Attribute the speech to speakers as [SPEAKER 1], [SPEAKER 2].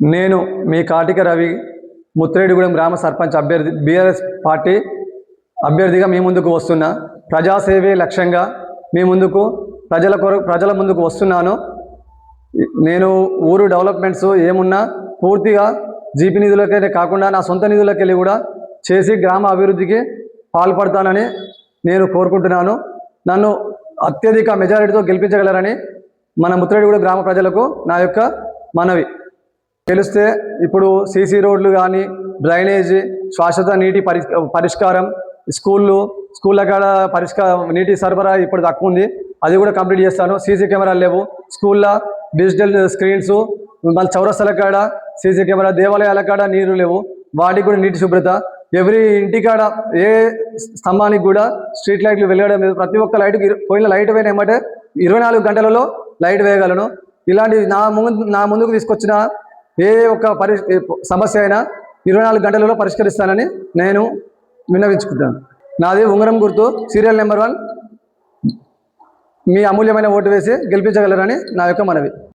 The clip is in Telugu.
[SPEAKER 1] నేను మీ కాటిక రవి ముత్రేడిగూడెం గ్రామ సర్పంచ్ అభ్యర్థి బీఆర్ఎస్ పార్టీ అభ్యర్థిగా మీ ముందుకు వస్తున్నా. ప్రజాసేవే లక్ష్యంగా మీ ముందుకు ప్రజల కొరకు ప్రజల ముందుకు వస్తున్నాను. నేను ఊరు డెవలప్మెంట్స్ ఏమున్నా పూర్తిగా జీపీ నిధులకైతే కాకుండా నా సొంత నిధులకి వెళ్ళి కూడా చేసి గ్రామ అభివృద్ధికి పాల్పడతానని నేను కోరుకుంటున్నాను. నన్ను అత్యధిక మెజారిటీతో గెలిపించగలరని మన ముత్రేడిగూడ గ్రామ ప్రజలకు నా యొక్క మనవి. తెలిస్తే ఇప్పుడు సీసీ రోడ్లు కానీ డ్రైనేజీ శాశ్వత నీటి పరి పరిష్కారం స్కూళ్ళు స్కూళ్ళ కాడ పరిష్కారం నీటి సరఫరా ఇప్పుడు తక్కువ ఉంది. అది కూడా కంప్లీట్ చేస్తాను. సీసీ కెమెరాలు లేవు. స్కూల్లో డిజిటల్ స్క్రీన్స్ మళ్ళీ చౌరస్తల కాడ సీసీ కెమెరా దేవాలయాల కాడ నీరు లేవు. వాటికి కూడా నీటి శుభ్రత. ఎవ్రీ ఇంటికాడ ఏ స్తంభానికి కూడా స్ట్రీట్ లైట్లు వెలగడం లేదు. ప్రతి ఒక్క లైట్కి పోయిన లైట్ పోయిన ఏమంటే ఇరవై నాలుగు గంటలలో లైట్ వేయగలను. ఇలాంటి నా ముందు నా ముందుకు తీసుకొచ్చిన ఏ ఒక్క పరి సమస్య అయినా ఇరవై నాలుగు గంటలలో పరిష్కరిస్తానని నేను విన్నవించుకుంటాను నాది ఉంగరం గుర్తు సీరియల్ నెంబర్ వన్. మీ అమూల్యమైన ఓటు వేసి గెలిపించగలరని నా యొక్క మనవి.